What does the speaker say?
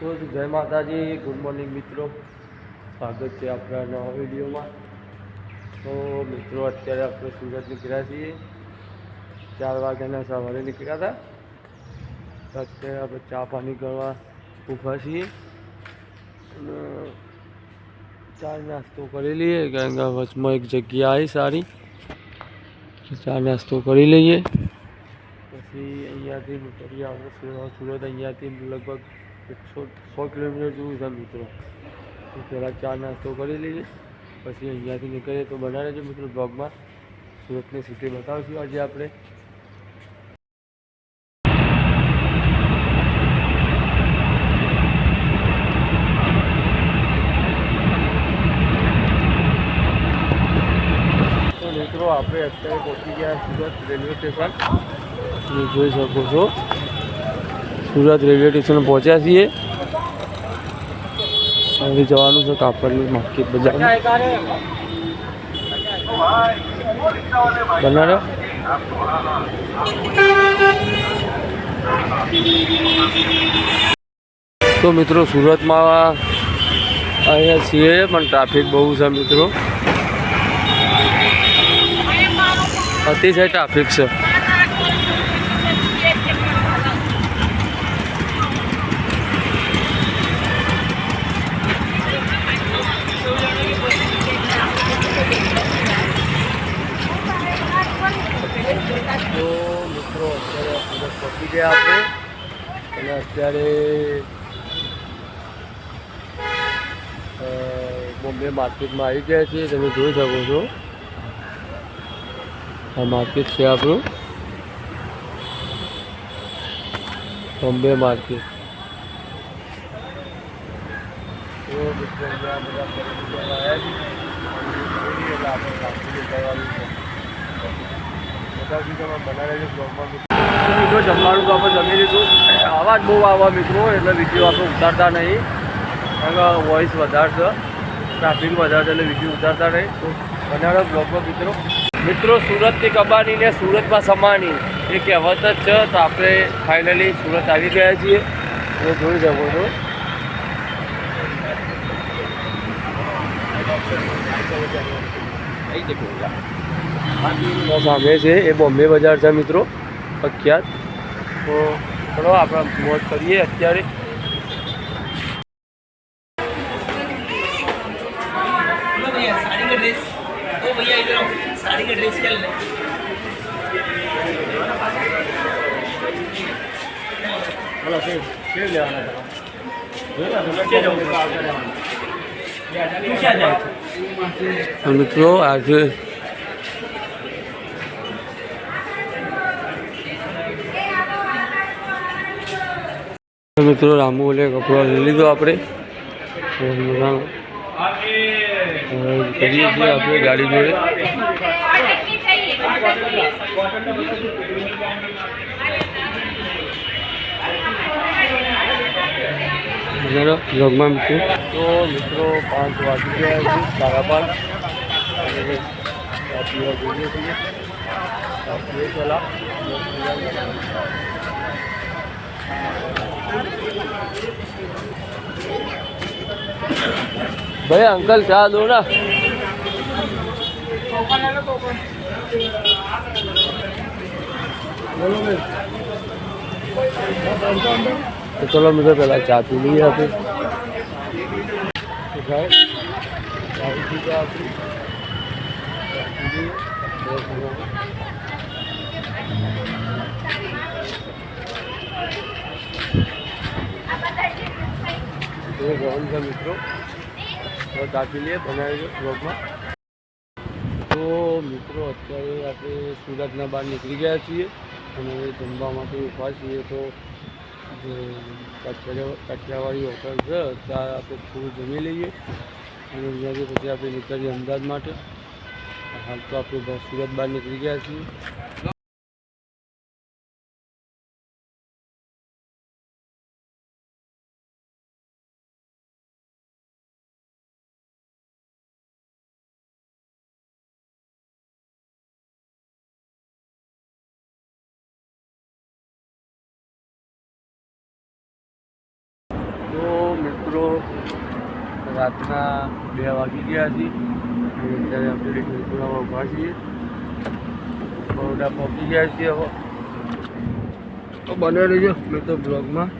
તો જય માતાજી, ગુડ મોર્નિંગ મિત્રો. સ્વાગત છે આપણા નવા વિડીયોમાં. તો મિત્રો, અત્યારે આપણે સુરત નીકળ્યા છીએ. ચાર વાગ્યાના સવારે નીકળ્યા હતા. અત્યારે આપણે ચા પાણી કરવા ઊભા છીએ. અને ચા નાસ્તો કરી લઈએ, કારણ વચમાં એક જગ્યા આવી સારી. ચા નાસ્તો કરી લઈએ. પછી અહીંયાથી નીકળીએ આપણે સુરત અહીંયાથી લગભગ એકસો સો કિલોમીટર જેવું છે મિત્રો. તો પહેલાં ચા નાસ્તો કરી લઈએ. પછી અહીંયાથી નીકળીએ તો બનાવે છે મિત્રો બ્લોગમાં. સુરતની સિટી બતાવીશું આજે આપણે. મિત્રો, આપણે અત્યારે પહોંચી ગયા સુરત રેલવે સ્ટેશન. જોઈ શકો છો. સુરત રેલવે સ્ટેશન પહોંચ્યા છીએ. હવે જવાનું છે કાપડની માર્કેટ બજાર. બનારો તો મિત્રો સુરતમાં અહીંયા છીએ, પણ ટ્રાફિક બહુ છે મિત્રો. અતિશય ટ્રાફિક છે. તો મિત્રો, અત્યારે સુરત પહોંચી ગયા આપણે. અને અત્યારે બોમ્બે માર્કેટમાં આવી ગયા છીએ. તમે જોઈ શકો છો. આ માર્કેટ છે આપણું. બોમ્બે માર્કેટ. તો મિત્રો બધા ખરીદી આવ્યા આપણે મિત્રો જમવાનું તો આપણે જમી લીધું જ બહુ આવવા મિત્રો એટલે વીડિયો આપણે ઉતારતા નહીં કારણ કે વોઇસ વધારશે ટ્રાફિક વધારે એટલે વીડિયો ઉતારતા નહીં તો બનાવો બ્લોગમાં મિત્રો મિત્રો સુરતથી કબાની ને સુરતમાં સમાની એ. કહેવત જ છે તો આપણે ફાઇનલી સુરત આવી ગયા છીએ તમે જોઈ શકો છો આ સામે છે એ બોમ્બે બજાર છે મિત્રો પ્રખ્યાત તો ચલો આપણે મોજ કરીએ અત્યારે. મિત્રો આજે મિત્રો, રામુ ઓલે કપડો લઈ લીધો આપણે. કરીએ છીએ આપણે ગાડી જોડે. બરાબર બ્લોગમાં તો મિત્રો, પાંચ વાગી ગયા છે, સાડા પાંચ. ચા છીએ ચલો. મિત્રો પહેલાં ચા પી લઈએ આપણે તો ભાઈ ચા પી લીધા આપણે ચા પી લઈએ. ગરમ છે મિત્રો. તો ચા લઈએ બનાવી બ્લોગમાં તો મિત્રો, અત્યારે આપણે સુરતના બહાર નીકળી ગયા છીએ અને જમવા માટે ઊભા છીએ. તો જે કાઠિયાવાડી હોટલ છે, ત્યાં આપણે થોડું જમી લઈએ. અને અહીંયાથી પછી આપણે નીકળીએ અમદાવાદ માટે. હાલ તો આપણે સુરત બહાર નીકળી ગયા છીએ. તો મિત્રો, રાતના બે વાગી ગયા છે. અત્યારે આપણે વીરપુરામાં ઊભા છીએ. બરોડા પહોંચી ગયા છીએ હવે. તો બને રહેજો મિત્રો બ્લોગમાં.